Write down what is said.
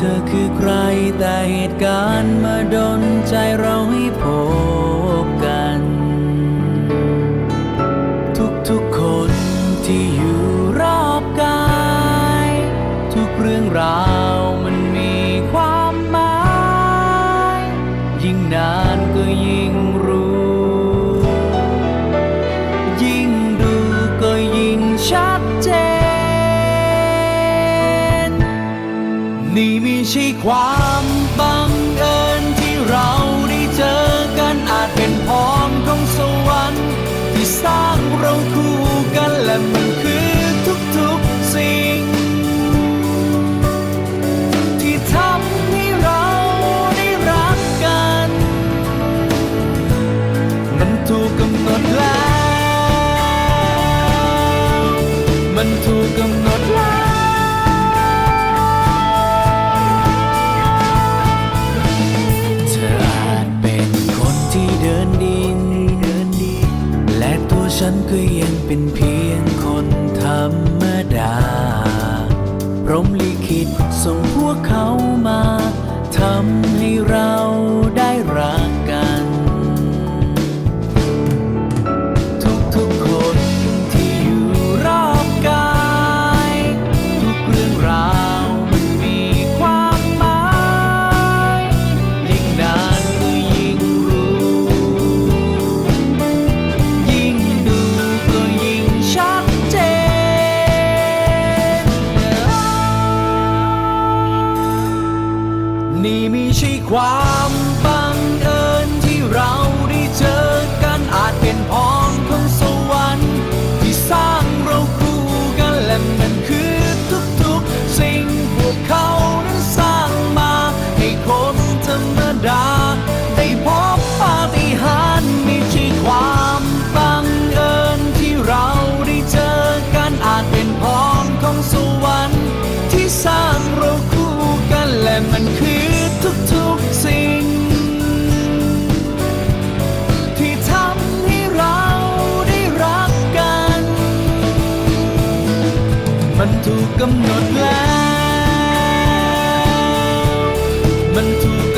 ธอคือใครแต่เหตุการณ์มาดนใจเราให้ผม ความบังเอิญที่เราได้เจอกันอาจเป็นพรของสวรรค์ที่สร้างเราคู่กันและมันคือทุกๆสิ่ง ที่ทำให้เราได้รักกัน มันถูกกำหนดแล้ว มันถูกกำหนด ฉันก็ยังเป็นเพียงคนธรรมดา พรหมลิขิตส่งพวกเขามาทำให้เรา ไมันถูกกำหนดแล้ว มันถูก